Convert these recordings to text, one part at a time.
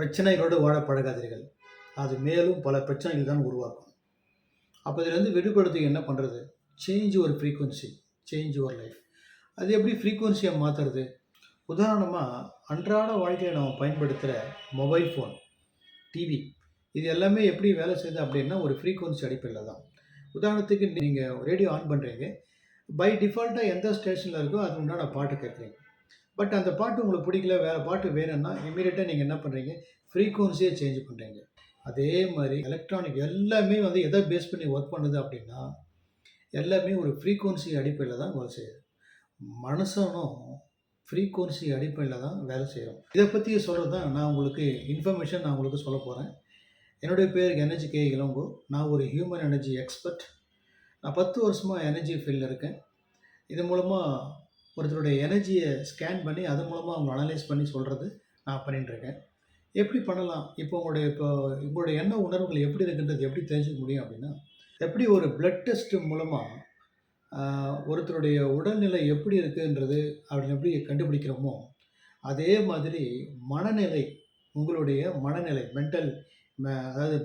பிரச்சனைகளோடு வாழ பழகாதீர்கள் அது மேலும் பல பிரச்சனைகள் தான் உருவாக்கும். அப்போ இதிலேருந்து விடுபடுத்து என்ன பண்ணுறது சேஞ்ச் ஒரு ஃப்ரீக்குவன்சி சேஞ்ச் ஒரு லைஃப் அது எப்படி ஃப்ரீக்குவன்சியை மாற்றுறது உதாரணமாக அன்றாட வாழ்க்கையில் நம்ம பயன்படுத்துகிற மொபைல் ஃபோன் டிவி இது எல்லாமே எப்படி வேலை செய்யுது அப்படின்னா ஒரு ஃப்ரீக்குவன்சி அடிப்படையில் தான். உதாரணத்துக்கு நீங்கள் ரேடியோ ஆன் பண்ணுறீங்க பை டிஃபால்ட்டாக எந்த ஸ்டேஷனில் இருக்கோ அது உண்டான பாட்டு கேட்குறீங்க. பட் அந்த பாட்டு உங்களுக்கு பிடிக்கல வேறு பாட்டு வேணும்னா இமீடியட்டாக நீங்கள் என்ன பண்ணுறீங்க ஃப்ரீக்குவன்சியை சேஞ்ச் பண்ணுறீங்க அதே மாதிரி எலக்ட்ரானிக் எல்லாமே வந்து எதை பேஸ் பண்ணி ஒர்க் பண்ணுது அப்படின்னா எல்லாமே ஒரு ஃப்ரீக்குவன்சி அடிப்படையில் தான் வேலை செய்யுது. மனுஷனும் ஃப்ரீக்குவன்சி அடிப்படையில் தான் வேலை செய்கிறோம் இதை பற்றி சொல்கிறது தான் நான் உங்களுக்கு இன்ஃபர்மேஷன் நான் உங்களுக்கு சொல்ல போகிறேன் என்னுடைய பேர் எனர்ஜி கே இளங்கோ. நான் ஒரு ஹியூமன் எனர்ஜி எக்ஸ்பர்ட் நான் பத்து வருஷமாக எனர்ஜி ஃபீல்டில் இருக்கேன். இது மூலமாக ஒருத்தருடைய எனர்ஜியை ஸ்கேன் பண்ணி அது மூலமாக அவங்க அனலைஸ் பண்ணி சொல்கிறது நான் பண்ணிட்டுருக்கேன் எப்படி பண்ணலாம்? இப்போ உங்களுடைய இப்போ உங்களுடைய எண்ண உணர்வுகள் எப்படி இருக்குன்றது? எப்படி தெரிஞ்சுக்க முடியும் அப்படின்னா எப்படி ஒரு பிளட் டெஸ்ட் மூலமாக ஒருத்தருடைய உடல்நிலை எப்படி இருக்குன்றது அப்படின்னு எப்படி கண்டுபிடிக்கிறோமோ அதே மாதிரி மனநிலை உங்களுடைய மனநிலை மென்டல் அதாவது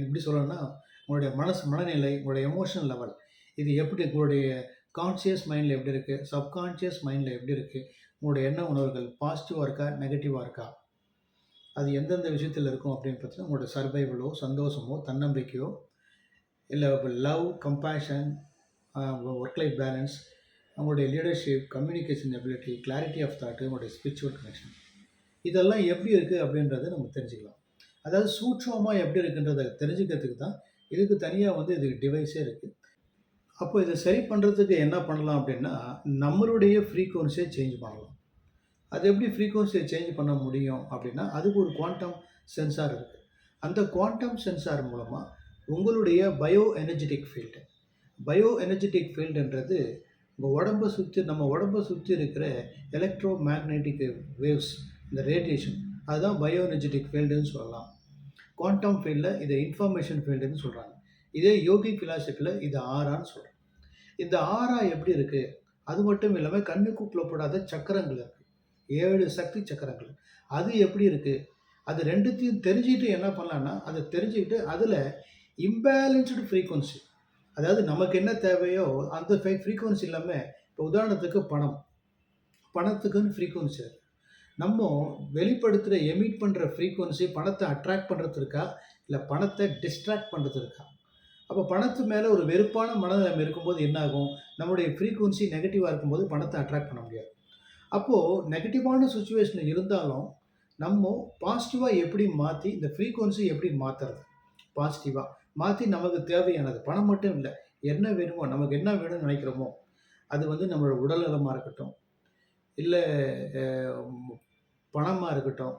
எப்படி சொல்லணும்னா உங்களுடைய மனசு மனநிலை உங்களுடைய எமோஷனல் லெவல் இது எப்படி உங்களுடைய கான்சியஸ் மைண்டில் எப்படி இருக்குது சப்கான்ஷியஸ் மைண்டில் எப்படி இருக்குது உங்களுடைய எண்ண உணர்வுகள் பாசிட்டிவாக இருக்கா? நெகட்டிவாக இருக்கா? அது எந்தெந்த விஷயத்தில் இருக்கும் அப்படின்னு பார்த்தீங்கன்னா உங்களோட சர்வைவலோ சந்தோஷமோ தன்னம்பிக்கையோ இல்லை love compassion work life balance அவங்களுடைய leadership communication ability clarity of thought உங்களுடைய ஸ்பிரிச்சுவல் கனெக்ஷன் இதெல்லாம் எப்படி இருக்குது அப்படின்றத நம்ம தெரிஞ்சுக்கலாம். அதாவது சூட்சமாக எப்படி இருக்குன்றதை தெரிஞ்சுக்கிறதுக்கு தான் இதுக்கு தனியாக வந்து இதுக்கு டிவைஸே இருக்குது அப்போ இதை சரி பண்ணுறதுக்கு என்ன பண்ணலாம் அப்படின்னா நம்மளுடைய ஃப்ரீக்குவன்சியை சேஞ்ச் பண்ணலாம். அது எப்படி ஃப்ரீக்குவன்சியை சேஞ்ச் பண்ண முடியும் அப்படின்னா அதுக்கு ஒரு குவாண்டம் சென்சார் இருக்குது அந்த குவாண்டம் சென்சார் மூலமாக உங்களுடைய bio energetic field bio energetic ஃபீல்டுன்றது உங்கள் உடம்பை சுற்றி நம்ம உடம்பை சுற்றி இருக்கிற எலக்ட்ரோ மேக்னெட்டிக் வேவ்ஸ் இந்த ரேடியேஷன் அதுதான் பயோ எனர்ஜெட்டிக் ஃபீல்டுன்னு சொல்லலாம். குவாண்டம் ஃபீல்டில் இதை இன்ஃபர்மேஷன் ஃபீல்டுன்னு சொல்கிறாங்க இதே யோகி ஃபிலாசபியில் இது ஆறான்னு சொல்கிறோம் இந்த ஆறா எப்படி இருக்குது அது மட்டும் இல்லாமல் கண்ணுக்கு புலப்படாத சக்கரங்கள் இருக்குது ஏழு சக்தி சக்கரங்கள். அது எப்படி இருக்குது அது ரெண்டுத்தையும் தெரிஞ்சுக்கிட்டு என்ன பண்ணலான்னா அதை தெரிஞ்சுக்கிட்டு அதில் இம்பேலன்ஸ்டு ஃப்ரீக்குவன்சி அதாவது நமக்கு என்ன தேவையோ அந்த ஃபை ஃப்ரீக்குவன்சி இல்லாமல் இப்போ உதாரணத்துக்கு பணம். பணத்துக்குன்னு ஃப்ரீக்குவன்சி நம்ம வெளிப்படுத்துகிற எமிட் பண்ணுற ஃப்ரீக்குவன்சி பணத்தை அட்ராக்ட் பண்ணுறது இருக்கா? இல்லை பணத்தை டிஸ்ட்ராக்ட் பண்ணுறது இருக்கா? அப்போ பணத்து மேலே ஒரு வெறுப்பான மனநிலைமை இருக்கும்போது என்னாகும்? நம்மளுடைய ஃப்ரீக்குவன்சி நெகட்டிவாக இருக்கும்போது பணத்தை அட்ராக்ட் பண்ண முடியாது. அப்போது நெகட்டிவான சுச்சுவேஷனில் இருந்தாலும் நம்ம பாசிட்டிவாக எப்படி மாற்றி இந்த ஃப்ரீக்குவன்சி எப்படி மாற்றுறது பாசிட்டிவாக மாற்றி நமக்கு தேவையானது. பணம் மட்டும் இல்லை. என்ன வேணுமோ நமக்கு என்ன வேணும்னு நினைக்கிறோமோ அது வந்து நம்மளோட உடல்நலமாக இருக்கட்டும் இல்லை பணமாக இருக்கட்டும்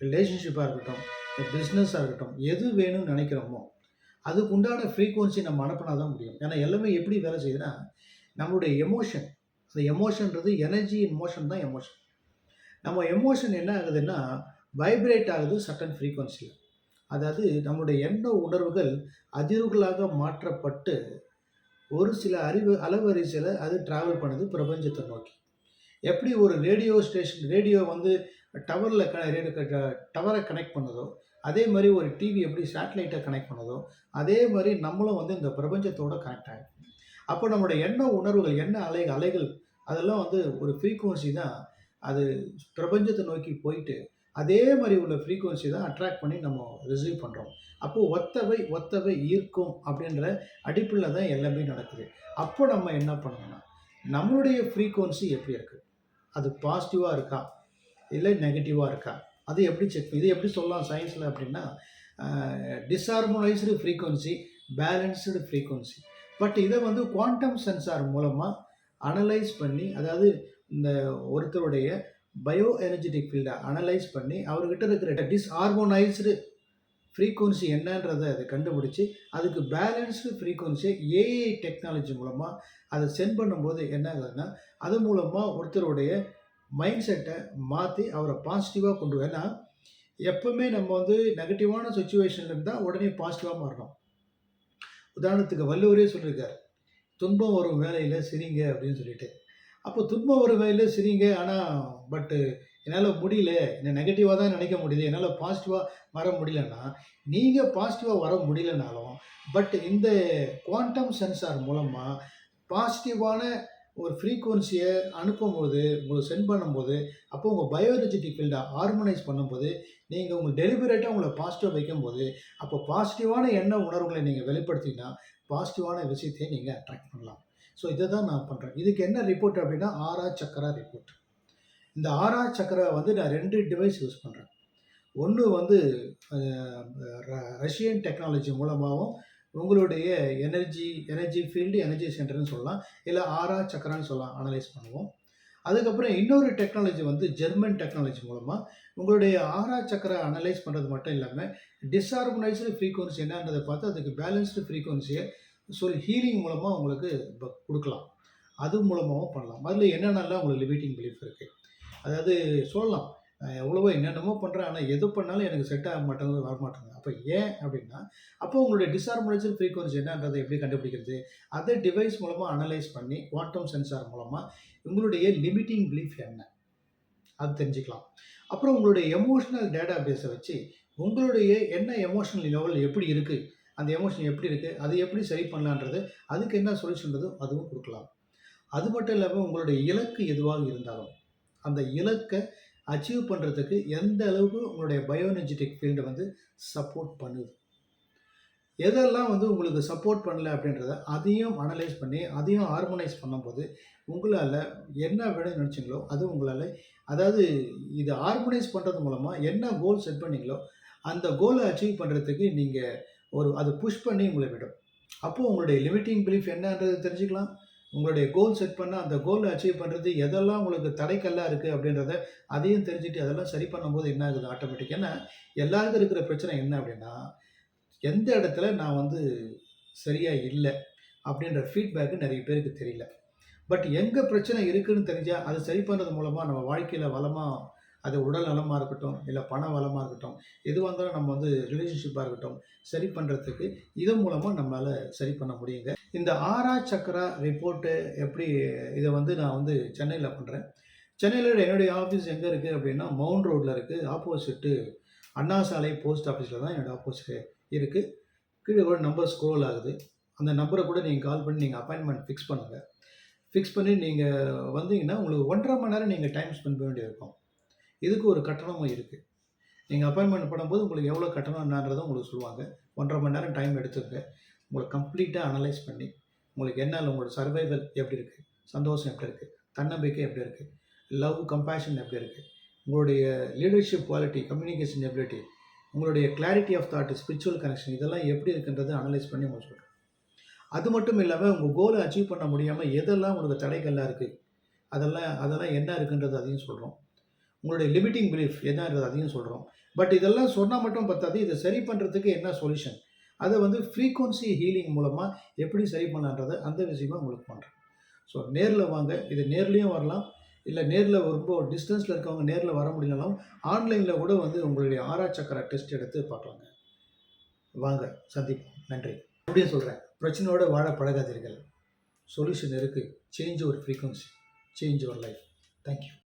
ரிலேஷன்ஷிப்பாக இருக்கட்டும் பிஸ்னஸாக இருக்கட்டும் எது வேணும்னு நினைக்கிறோமோ அதுக்கு உண்டான ஃப்ரீக்குவன்சி நம்ம அனுப்பினா தான் முடியும். ஏன்னா எல்லாமே எப்படி வேலை செய்யுதுன்னா நம்மளுடைய எமோஷன் அந்த எமோஷன்றது எனர்ஜி இன் மோஷன் தான் எமோஷன் நம்ம எமோஷன் என்ன ஆகுதுன்னா வைப்ரேட் ஆகுது சட்டன் ஃப்ரீக்குவன்சியில் அதாவது நம்முடைய எண்ண உணர்வுகள் அதிர்வுகளாக மாற்றப்பட்டு ஒரு சில அறிவு அளவரிசையில் அது ட்ராவல் பண்ணுது பிரபஞ்சத்தை நோக்கி. எப்படி ஒரு ரேடியோ ஸ்டேஷன் ரேடியோ வந்து டவரில் க ரேடியோ டவரை கனெக்ட் பண்ணுதோ அதே மாதிரி ஒரு டிவி எப்படி சேட்டலைட்டை கனெக்ட் பண்ணுதோ அதே மாதிரி நம்மளும் வந்து இந்த பிரபஞ்சத்தோட கனெக்ட் ஆகும் அப்போ நம்மளுடைய எண்ண உணர்வுகள் எண்ண அலை அலைகள் அதெல்லாம் வந்து ஒரு ஃப்ரீக்குவன்சி தான். அது பிரபஞ்சத்தை நோக்கி போயிட்டு அதே மாதிரி உள்ள ஃப்ரீக்குவன்சி தான் அட்ராக்ட் பண்ணி நம்ம ரிசீவ் பண்ணுறோம் அப்போது ஒத்தவை ஒத்தவை ஈர்க்கும் அப்படின்ற அடிப்பில் தான் எல்லாமே நடக்குது. அப்போ நம்ம என்ன பண்ணணும்னா நம்மளுடைய ஃப்ரீக்குவன்சி எப்படி இருக்குது அது பாசிட்டிவாக இருக்கா? இல்லை நெகட்டிவாக இருக்கா? அது எப்படி செக் இது எப்படி சொல்லலாம் சயின்ஸில் அப்படின்னா disharmonised frequency balanced frequency but இதை வந்து குவாண்டம் சென்சார் மூலமாக அனலைஸ் பண்ணி அதாவது இந்த ஒருத்தருடைய பயோ எனர்ஜெட்டிக் ஃபீல்டை அனலைஸ் பண்ணி அவர்கிட்ட இருக்கிற டிஸ்ஹார்மோனைஸ்டு ஃப்ரீக்குவன்சி என்னன்றதை அதை கண்டுபிடிச்சி அதுக்கு பேலன்ஸ்டு ஃப்ரீக்குவன்சியை ஏஐ டெக்னாலஜி மூலமாக அதை சென்ட் பண்ணும்போது என்ன ஆகுதுன்னா அது மூலமாக ஒருத்தருடைய மைண்ட் செட்டை மாற்றி அவரை பாசிட்டிவாக கொண்டு ஏன்னா எப்பவுமே நம்ம வந்து நெகட்டிவான சுச்சுவேஷன் இருந்தால் உடனே பாசிட்டிவாக மாறணும். உதாரணத்துக்கு வள்ளுவரே சொல்லியிருக்கார் துன்பம் வரும் வேலையில் சிரிங்க அப்படின்னு சொல்லிட்டு. அப்போ துன்பம் வரும் வேலையில் சிரிங்க ஆனால் பட்டு என்னால் முடியல என்னை நெகட்டிவாக தான் நினைக்க முடியுது என்னால் பாசிட்டிவாக வர முடியலன்னா நீங்கள் பாசிட்டிவாக வர முடியலனாலும் பட் இந்த குவாண்டம் சென்சார் மூலமாக பாசிட்டிவான ஒரு ஃப்ரீக்குவன்சியை அனுப்பும்போது உங்களுக்கு சென்ட் பண்ணும்போது அப்போ உங்கள் பயோலஜிட்டிக் ஃபீல்டை ஹார்மனைஸ் பண்ணும்போது நீங்கள் உங்கள் டெலிபரேட்டாக உங்களை பாசிட்டிவாக வைக்கும்போது அப்போ பாசிட்டிவான எண்ண உணர்வுகளை நீங்கள் வெளிப்படுத்தினா பாசிட்டிவான விஷயத்தையும் நீங்கள் அட்ராக்ட் பண்ணலாம். ஸோ இதை தான் நான் பண்ணுறேன் இதுக்கு என்ன ரிப்போர்ட் அப்படின்னா ஆரா சக்கரா ரிப்போர்ட் இந்த ஆரா சக்கரா வந்து நான் ரெண்டு டிவைஸ் யூஸ் பண்ணுறேன் ஒன்று வந்து ரஷ்யன் டெக்னாலஜி மூலமாகவும் உங்களுடைய எனர்ஜி எனர்ஜி ஃபீல்டு எனர்ஜி சென்டர்னு சொல்லலாம். இல்லை ஆரா சக்கரான்னு சொல்லலாம் அனலைஸ் பண்ணுவோம். அதுக்கப்புறம் இன்னொரு டெக்னாலஜி வந்து ஜெர்மன் டெக்னாலஜி மூலமாக உங்களுடைய ஆறா சக்கரை அனலைஸ் பண்ணுறது மட்டும் இல்லாமல் டிஸ்ஹார்மனைஸ்டு ஃப்ரீக்குவன்சி என்னன்றதை பார்த்து அதுக்கு பேலன்ஸ்டு ஃப்ரீக்குவன்சியை சொல் ஹீலிங் மூலமாக உங்களுக்கு கொடுக்கலாம். அது மூலமாகவும் பண்ணலாம். அதில் என்னென்னலாம் உங்களுக்கு லிமிட்டிங் பிலீஃப் இருக்குது அதாவது சொல்லலாம். நான் எவ்வளவோ என்னென்னமோ பண்ணுறேன் ஆனால் எது பண்ணாலும் எனக்கு செட் ஆக மாட்டேங்குது வர மாட்டேங்குது அப்போ ஏன் அப்படின்னா அப்போ உங்களுடைய டிஸ்ஹார்மனைசர் ஃப்ரீக்வன்சி என்னன்றதை எப்படி கண்டுபிடிக்கிறது? அதை டிவைஸ் மூலமாக அனலைஸ் பண்ணி குவாண்டம் சென்சார் மூலமாக உங்களுடைய லிமிட்டிங் பிலீஃப் என்ன? அது தெரிஞ்சுக்கலாம். அப்புறம் உங்களுடைய எமோஷனல் டேட்டா பேஸை வச்சு உங்களுடைய என்ன எமோஷனல் லெவல் எப்படி இருக்குது அந்த எமோஷன் எப்படி இருக்குது அது எப்படி சரி பண்ணலான்றது அதுக்கு என்ன சொல்யூஷன்றதும் அதுவும் கொடுக்கலாம். அது மட்டும் இல்லாமல் உங்களுடைய இலக்கு எதுவாக இருந்தாலும் அந்த இலக்கை அச்சீவ் பண்ணுறதுக்கு எந்த அளவுக்கு உங்களுடைய பயோஎனர்ஜெட்டிக் ஃபீல்டை வந்து சப்போர்ட் பண்ணுது? எதெல்லாம் வந்து உங்களுக்கு சப்போர்ட் பண்ணல அப்படின்றத அதையும் அனலைஸ் பண்ணி அதையும் ஹார்மோனைஸ் பண்ணும்போது உங்களால் என்ன வேணும்னு நினச்சிங்களோ அது உங்களால் அதாவது இது ஹார்மோனைஸ் பண்ணுறது மூலமாக என்ன கோல் செட் பண்ணீங்களோ அந்த கோலை அச்சீவ் பண்ணுறதுக்கு நீங்கள் ஒரு அதை புஷ் பண்ணி உங்களை விடும். அப்போது உங்களுடைய லிமிட்டிங் பிலீஃப் என்னன்றது தெரிஞ்சுக்கலாம். உங்களுடைய கோல் செட் பண்ண அந்த கோலை அச்சீவ் பண்ணுறது எதெல்லாம் உங்களுக்கு தடைக்கல்லாக இருக்குது அப்படின்றத அதையும் தெரிஞ்சுட்டு அதெல்லாம் சரி பண்ணும்போது என்ன ஆகுது? ஆட்டோமேட்டிக் ஏன்னா எல்லாருக்கும் இருக்கிற பிரச்சனை என்ன அப்படின்னா எந்த இடத்துல நான் வந்து சரியாக இல்லை அப்படின்ற ஃபீட்பேக்கு நிறைய பேருக்கு தெரியல. பட் எங்கே பிரச்சனை இருக்குதுன்னு தெரிஞ்சால் அதை சரி பண்ணுறது மூலமாக நம்ம வாழ்க்கையில் வளமாக அது உடல் நலமாக இருக்கட்டும் இல்லை பண வளமாக இருக்கட்டும் எது வந்தாலும் நம்ம வந்து ரிலேஷன்ஷிப்பாக இருக்கட்டும் சரி பண்ணுறதுக்கு இதன் மூலமாக நம்மளால் சரி பண்ண முடியுங்க. இந்த ஆரா சக்கரா ரிப்போர்ட்டு எப்படி இதை வந்து நான் வந்து சென்னையில் பண்ணுறேன் சென்னையில் என்னுடைய ஆஃபீஸ் எங்கே இருக்குது அப்படின்னா மவுண்ட் ரோட்டில் இருக்குது ஆப்போசிட்டு அண்ணா சாலை போஸ்ட் ஆஃபீஸில் தான் என்னோடய ஆப்போசிட் இருக்குது கீழே கூட நம்பர் ஸ்க்ரோல் ஆகுது. அந்த நம்பரை கூட நீங்கள் கால் பண்ணி நீங்கள் அப்பாயின்மெண்ட் ஃபிக்ஸ் பண்ணுங்கள் ஃபிக்ஸ் பண்ணி நீங்கள் வந்தீங்கன்னா உங்களுக்கு ஒன்றரை மணி நேரம் நீங்கள் டைம் ஸ்பெண்ட் பண்ண வேண்டியிருக்கும் இதுக்கு ஒரு கட்டணமும் இருக்குது நீங்கள் அப்பாயின்மெண்ட் பண்ணும்போது உங்களுக்கு எவ்வளோ கட்டணம் என்னன்றதை உங்களுக்கு சொல்லுவாங்க. ஒன்றரை மணி நேரம் டைம் எடுத்துங்க உங்களை கம்ப்ளீட்டாக அனலைஸ் பண்ணி உங்களுக்கு என்ன உங்களோட சர்வைவல் எப்படி இருக்குது சந்தோஷம் எப்படி இருக்குது தன்னம்பிக்கை எப்படி இருக்குது லவ் கம்பேஷன் எப்படி இருக்குது உங்களுடைய லீடர்ஷிப் குவாலிட்டி கம்யூனிகேஷன் எபிலிட்டி உங்களுடைய clarity of thought spiritual connection இதெல்லாம் எப்படி இருக்குன்றதை அனலைஸ் பண்ணி உங்களுக்கு சொல்கிறேன் அது மட்டும் இல்லாமல் உங்கள் கோலை அச்சீவ் பண்ண முடியாமல் எதெல்லாம் உங்களுக்கு தடைகள்லாம் இருக்குது அதெல்லாம் அதெல்லாம் என்ன இருக்குன்றது அதையும் சொல்கிறோம் உங்களுடைய லிமிட்டிங் பிலீஃப் என்னன்றது அதையும் சொல்கிறோம் பட் இதெல்லாம் சொன்னால் மட்டும் பத்தாது இதை சரி பண்ணுறதுக்கு என்ன சொல்யூஷன் அதை வந்து ஃப்ரீக்குவன்சி ஹீலிங் மூலமாக எப்படி சரி பண்ணலான்றதை அந்த விஷயமா உங்களுக்கு பண்ணுறேன் ஸோ நேரில் வாங்க. இது நேர்லேயும் வரலாம். இல்லை நேரில் ரொம்ப டிஸ்டன்ஸில் இருக்கவங்க நேரில் வர முடியலனாலும் ஆன்லைனில் கூட வந்து உங்களுடைய ஆராய்ச்சக்கர டெஸ்ட் எடுத்து பார்க்கலாங்க. வாங்க சந்திப்போம். நன்றி. அப்படின்னு சொல்கிறேன் பிரச்சனையோடு வாழ பழகாதீர்கள். சொல்யூஷன் இருக்குது சேஞ்ச் ஒரு ஃப்ரீக்குவன்சி சேஞ்ச் ஒரு லைஃப் தேங்க்யூ